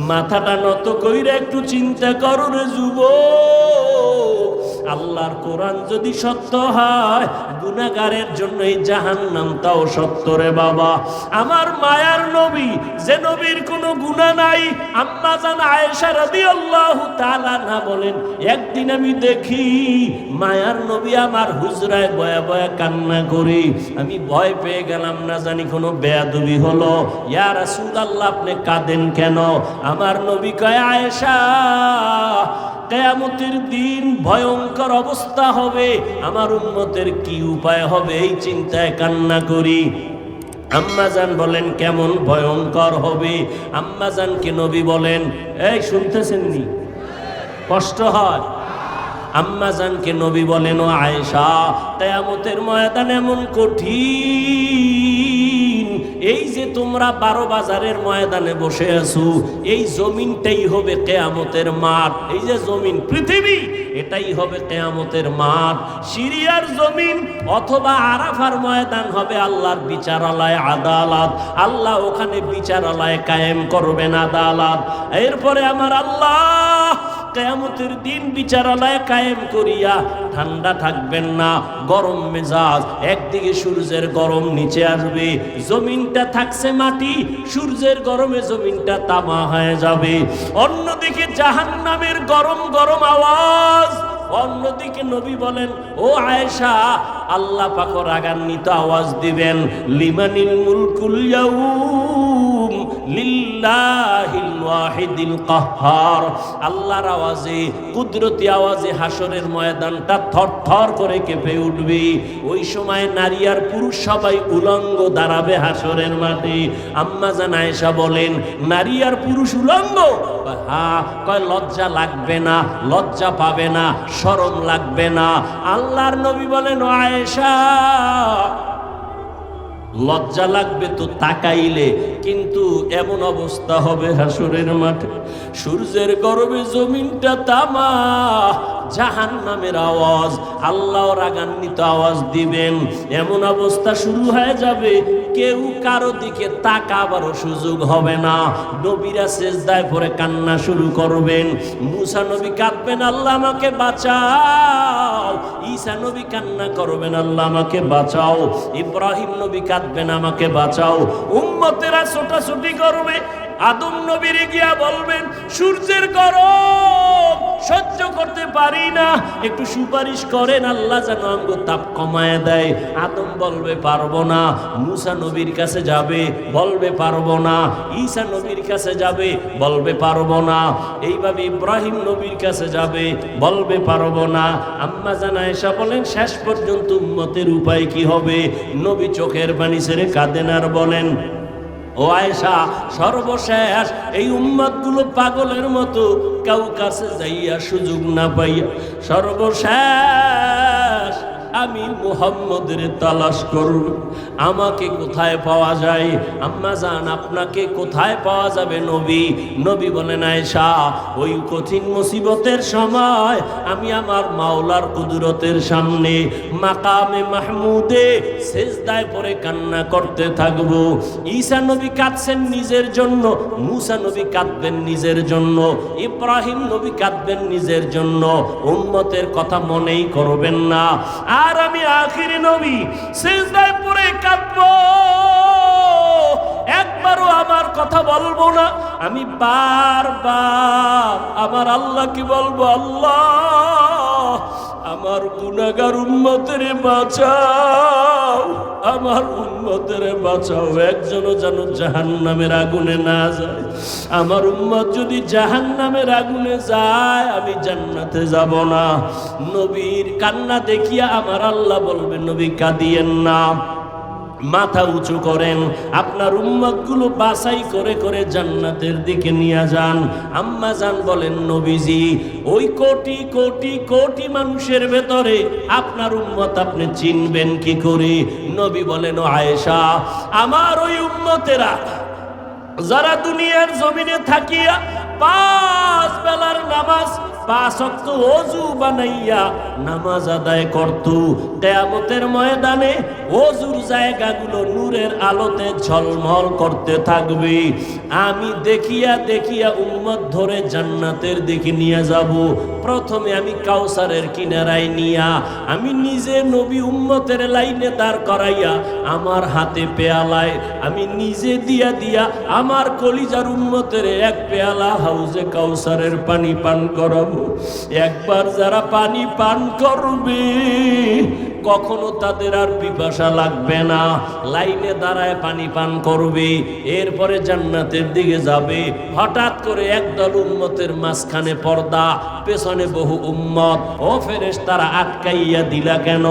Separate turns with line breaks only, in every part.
মাথাটা নত কইরা একটু চিন্তা করো রে যুব আল্লাহর কোরআন যদি সত্য হয় গুনাগারের জন্য এই জাহান্নামটাও সত্য রে বাবা। আমার মায়ার নবী, যে নবীর কোনো গুনাহ নাই, আম্মা জান আয়েশা রাদিয়াল্লাহু তাআলা না বলেন, একদিন আমি দেখি মায়ার নবী আমার হুজরায় বয়া বয়া কান্না করি। আমি ভয় পেয়ে গেলাম, না জানি কোনো বেয়াদবি হলো। ইয়া রাসূলুল্লাহ, আপনি কাঁদেন কেন? আমার নবী কয়, আয়েশা কেয়ামতের দিন ভয়ঙ্কর অবস্থা হবে। আমার উন্মতের কি উপায় হবে এই চিন্তায় কান্না করি। আম্মাজান বলেন, কেমন ভয়ঙ্কর হবে? আম্মাজানকে নবী বলেন, এই শুনতেছেন নি? কষ্ট হয়। আম্মাজানকে নবী বলেন, ও আয়েশা, কেয়ামতের ময়দান এমন কঠিন এই যে তোমরা বারো বাজারের ময়দানে বসে আছো, এই জমিনটাই হবে কেয়ামতের মাঠ। এই যে জমিন, পৃথিবী, এটাই হবে কেয়ামতের মাঠ। সিরিয়ার জমিন অথবা আরাফার ময়দান হবে আল্লাহর বিচারালয় আদালত। আল্লাহ ওখানে বিচারালয় কায়েম করবেন আদালত। এরপরে আমার আল্লাহ কেয়ামতের দিন বিচারালয় কায়েম করিয়া ঠান্ডা থাকবেন না, গরম মেজাজ, একদিকে সূর্যের গরম নিচে আসবে, জমিনটা থাকছে মাটি, সূর্যের গরমে জমিনটা তামা হয়ে যাবে। অন্যদিকে জাহান্নামের গরম গরম আওয়াজ, অন্যদিকে নবী বলেন, ও আয়েশা, আল্লাহ পাক রাগান্বিত আওয়াজ দিবেন, লিমানিল মুলকুল ইয়াউম। আল্লাহর আওয়াজে, কুদরতি আওয়াজে হাসরের ময়দানটা থরথর করে কেঁপে উঠবে। ওই সময় নারী আর পুরুষ সবাই উলঙ্গ দাঁড়াবে হাসরের মাঠে। আম্মা জান আয়েশা বলেন, নারী আর পুরুষ উলঙ্গ? হ্যাঁ। কয়, লজ্জা লাগবে না, লজ্জা পাবে না, শরম লাগবে না। আল্লাহর নবী বলেন, আয়েশা লজ্জা লাগবে তো তাকাইলে কিন্তু এমন অবস্থা হবে হাসুরের মাঠে। সূর্যের গরমে জমিনটা তামা জাহান নামের আওয়াজ আল্লাহ রাগান্বিত আওয়াজ দিবেন। এমন অবস্থা শুরু হয়ে যাবে, কেউ কারও দিকে তাকাবারও সুযোগ হবে না। নবীরা শেষদায় পরে কান্না শুরু করবেন। মুসা নবী কাঁদবেন, আল্লাহ আমাকে বাঁচাও। ঈসা নবী কান্না করবেন, আল্লাহ আমাকে বাঁচাও। ইব্রাহিম নবী কাঁদবেন, আমাকে বাঁচাও। উম্মতেরা ছোটাছুটি করবে আদম নবীর গিয়া বলবেন, সূর্যের গরম, সহ্য করতে পারি না। একটু সুপারিশ করেন, আল্লাহ যেন আঙ্গ তাপ কমায় দেয়। আদম বলবে, পারব না। মুসা নবীর কাছে যাবে, বলবে, পারব না। ঈসা নবীর কাছে যাবে, বলবে, পারব না। এইভাবে ইব্রাহিম নবীর কাছে যাবে, বলবে, পারব না। আম্মা জানা এসা বলেন, শেষ পর্যন্ত উম্মতের উপায় কি হবে? নবী চোখের পানি ছেড়ে কাঁদেন আর বলেন ও আয়সা সর্বশেষ এই উম্মতগুলো পাগলের মতো কাউ কাছে যাইয়া সুযোগ না পাইয়া সর্বশেষ আমি মুহাম্মদের তালাশ করব আমাকে কোথায় পাওয়া যায়? আম্মা জান, আপনাকে কোথায় পাওয়া যাবে নবী? নবী বলেন, আয়েশা, ওই কঠিন মুসিবতের সময় আমি আমার মাওলার কুদরতের সামনে মাকামে মাহমুদে সেজদায় পরে কান্না করতে থাকব। ঈসা নবী কাঁদছেন নিজের জন্য, মুসা নবী কাঁদবেন নিজের জন্য, ইব্রাহিম নবী কাঁদবেন নিজের জন্য। উম্মতের কথা মনেই করবেন না। আর আমি আখিরি নবী, সেজদায় পরে কাঁদবো। একবারও আমার কথা বলব না, আমি বারবার আমার আল্লাহকে বলব, আল্লাহ আমার গুনাগার উন্মতের বাঁচাও, আমার উন্মতের বাঁচাও একজন যেন জাহান নামের আগুনে না যায়। আমার উন্মত যদি জাহান নামের আগুনে যায়, আমি জান্নাতে যাব না। নবীর কান্না দেখিয়া আমার আল্লাহ বলবে নবী কাঁদিয়েন না। মাথা উঁচু করেন, আপনার উম্মতগুলো বাছাই করে করে জান্নাতের দিকে নিয়ে যান। আম্মা যান বলেন, নবীজি, ওই কোটি কোটি কোটি মানুষের ভেতরে আপনার উম্মত আপনি চিনবেন কি করে? নবী বলেন, ও আয়েশা, আমার ওই উম্মতেরা যারা দুনিয়ার জমিনে থাকিয়া পাঁচ বেলার নামাজ পাঁচ অক্ত অজু বানাইয়া নামাজ আদায় করত। কেয়ামতের ময়দানে অজুর জায়গাগুলো নূরের আলোতে ঝলমল করতে থাকবে। আমি দেখিয়া দেখিয়া উম্মত ধরে জান্নাতের দিকে নিয়ে যাব। প্রথমে আমি কাউসারের কিনারায় নিয়া আমি নিজে নবী উম্মতের লাইনে দাঁড় করাইয়া আমার হাতে পেয়ালায় আমি নিজে দিয়া দিয়া আমার কলিজার উম্মতের এক পেয়ালা হাউজে কাউসারের পানি পান করাবো। একবার যারা পানি পান করবে, কখনো তাদের আর পিপাসা লাগবে না। লাইনে দাঁড়ায় পানি পান করবে, এরপরে জান্নাতের দিকে যাবে। হঠাৎ করে একদল উম্মতের মাঝখানে পর্দা, পেছনে বহু উম্মত। ও ফেরেস তারা আটকাইয়া দিলা কেন?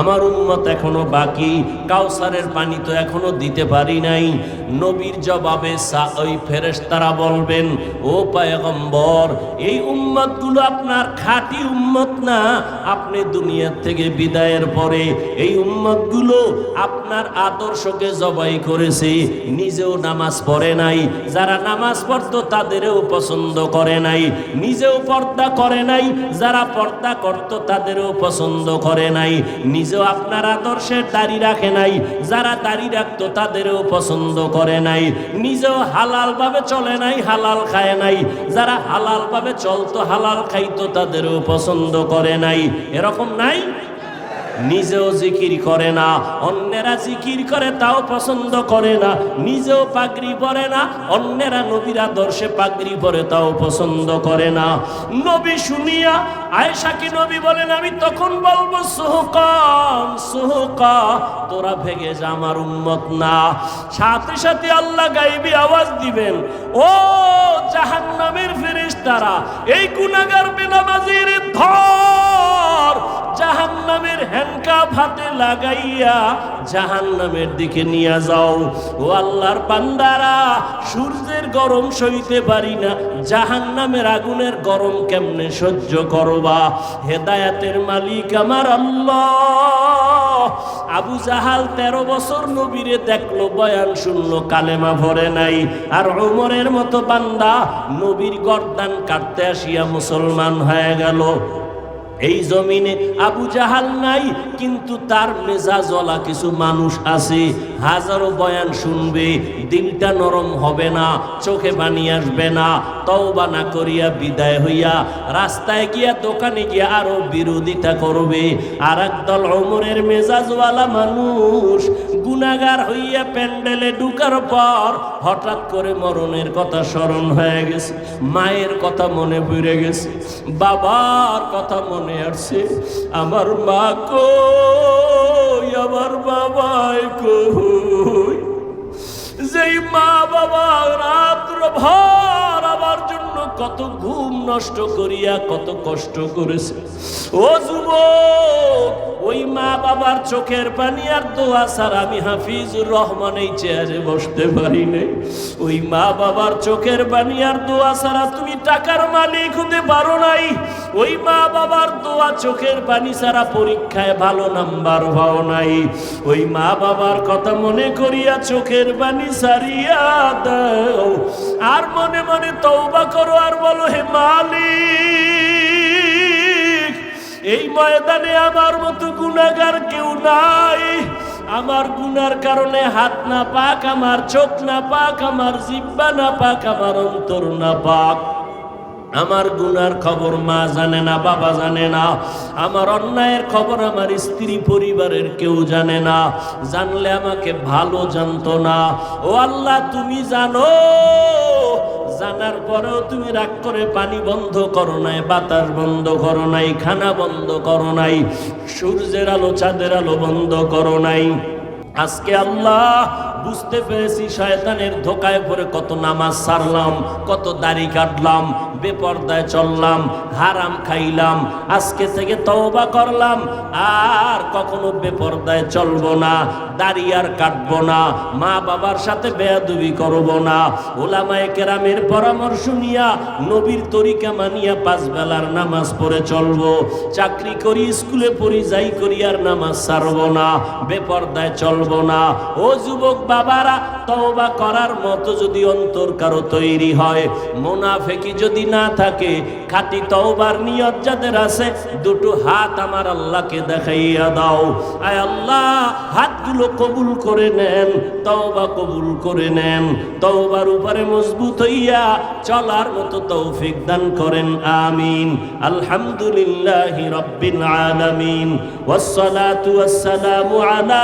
আমার উম্মত এখনও বাকি, কাউসারের পানি তো এখনও দিতে পারি নাই। নবীর জবাবে ওই ফেরেশতারা বলবেন, ও পায়গম্বর, এই উম্মতগুলো আপনার খাঁটি উম্মত না? আপনি দুনিয়ার থেকে বিদায়ের পরে এই উম্মতগুলো আপনার আদর্শকে জবাই করেছে, নিজেও নামাজ পড়ে নাই। যারা নামাজ পড়তো তাদেরও পছন্দ করে নাই, নিজেও পর্দা করে নাই। যারা পর্দা করত তাদেরও পছন্দ করে নাই। নিজেও আপনার আদর্শের দাড়ি রাখে নাই, যারা দাড়ি রাখতো তাদেরও পছন্দ করে নাই। নিজেও হালাল ভাবে চলে নাই, হালাল খায় নাই। যারা হালাল ভাবে চলতো, হালাল খাইতো, তাদেরও পছন্দ করে নাই। এরকম নাই? নিজেও জিকির করে না, অন্যেরা জিকির করে তাও পছন্দ করে না, নিজেও পাগড়ি পরে না, অন্যেরা নবীর আদর্শে পাগড়ি পরে তাও পছন্দ করে না। নবী শুনিয়া আয়েশাকে নবী বলেন, আমি তখন বলব সোহকান সোহকা, তোরা ভেগে যা আমার উম্মত না। সাথে সাথে আল্লাহ গাইবি আওয়াজ দিবেন, ও জাহান্নামের ফেরেশতারা, এই গুনাহগার বেনামাজির ধর জাহান্নামের হ্যান্ডকাপ হাতে লাগাইয়া জাহান্নামের দিকে নিয়ে যাও। ও আল্লাহর বান্দারা, সূর্যের গরম সইতে পারি না, জাহান্নামের আগুনের গরম কেমনে সহ্য করবা? হেদায়াতের মালিক আমার আল্লাহ। আবু জাহাল তেরো বছর নবীরে দেখল, বয়ান শুনলো, কালেমা ভরে নাই। আর ওমরের মতো বান্দা নবীর গর্দান কাটতে আসিয়া মুসলমান হয়ে গেল। এই জমিনে আবু জাহাল নাই, কিন্তু তার মেজাজওয়ালা কিছু মানুষ আছে। হাজারো বয়ান শুনবে, দিলটা নরম হবে না, চোখে পানি আসবে না। তওবা না করিয়া বিদায় হইয়া রাস্তায় গিয়া, দোকানে গিয়া আরও বিরোধিতা করবে। আর একদল অমরের মেজাজওয়ালা মানুষ গুনাগার হইয়া প্যান্ডেলে ঢুকার পর হঠাৎ করে মরণের কথা স্মরণ হয়ে গেছে। মায়ের কথা মনে পড়ে গেছে। বাবার কথা মনে আসছে। আমার মা কই, আমার বাবাই কই? যেই মা বাবা রাত্র ভর আমার জন্য কত ঘুম নষ্ট করিয়া কত কষ্ট করেছে। ও যুবক বাবার চোখের পানি আর দোয়া ছাড়া আমি হাফিজুর রহমান এই চেয়ারে বসতে পারি নাই। ওই মা বাবার চোখের পানি আর দোয়া ছাড়া তুমি টাকার মালিক হতে পারো নাই। ওই মা বাবার দোয়া চোখের পানি ছাড়া পরীক্ষায় ভালো নাম্বার পাও নাই। ওই মা বাবার কথা মনে করিয়া চোখের পানি সারিয়া দাও। আর মনে মনে তওবা করো আর বলো, হে মালিক এই ময়দানে আমার মতো গুণাগার কেউ নাই। আমার গুনার কারণে হাত না পাক, আমার চোখ না পাক, আমার জিব্বা না পাক, আমার অন্তর না পাক। আমার গুনার খবর মা জানে না, বাবা জানে না। আমার অন্যায়ের খবর আমার স্ত্রী পরিবারের কেউ জানে না। জানলে আমাকে ভালো জানতো না। ও আল্লাহ, তুমি জানো? জানার পরেও তুমি রাগ করে পানি বন্ধ করো নাই, বাতাস বন্ধ করো নাই, খানা বন্ধ করো নাই, সূর্যের আলো, চাঁদের আলো বন্ধ করো নাই। আজকে আল্লাহ, বুঝতে পেরেছি শয়তানের ধোকায় পরে কত নামাজ সারলাম, কত দাড়ি কাটলাম, বেপর্দায় চললাম, হারাম খাইলাম, আজকে থেকে তওবা করলাম, আর কখনো বেপর্দায় চলবো না, দাড়ি আর কাটবো না, মা বাবার সাথে বেয়াদুবি করব না, ওলামায়ে কেরামের পরামর্শ নিয়া, নবীর তরিকা মানিয়া পাঁচ বেলার নামাজ পড়ে চলবো, চাকরি করি, স্কুলে পড়ি, যাই করি আর নামাজ সারবো না, বেপর্দায় চলবো না ও যুবক বাবারা তওবা করার মতো যদি অন্তর কারো তৈরি হয় মোনাফেকি যদি না থাকে খাঁটি তওবার নিয়ত যাদের আছে দুটো হাত আমার আল্লাহকে দেখাইয়া দাও আয় আল্লাহ হাতগুলো কবুল করে নেন তওবা কবুল করে নেন তওবার উপরে মজবুত হইয়া চলার মতো তৌফিক দান করেন আমিন আলহামদুলিল্লাহ রব্বিল আলামিন والصلاة والسلام على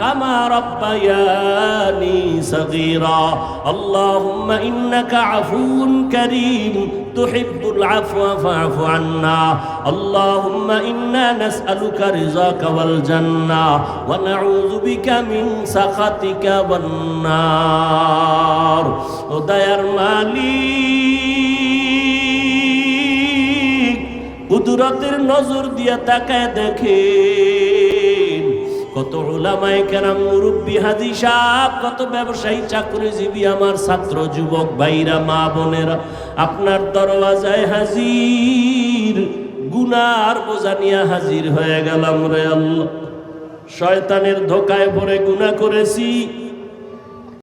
كما ربياني صغيرا اللهم إنك عفو كريم تحب العفو فاعف عنا اللهم إنا نسألك رضاك والجنة ونعوذ بك من سخطك والنار ودير মালিক কুদরতের নজর দিয়া তাকায় দেখেন কত ওলামায় কেরাম মুরব্বী হাজি সাহেব, কত ব্যবসায়ী চাকরিজীবী আমার ছাত্র যুবক ভাইরা, মা বোনেরা, আপনার দরওয়াজায় হাজির, গুনার বোঝা নিয়ে হাজির হয়ে গেলাম রে আল্লাহ। শয়তানের ধোকায় পড়ে গুনা করেছি।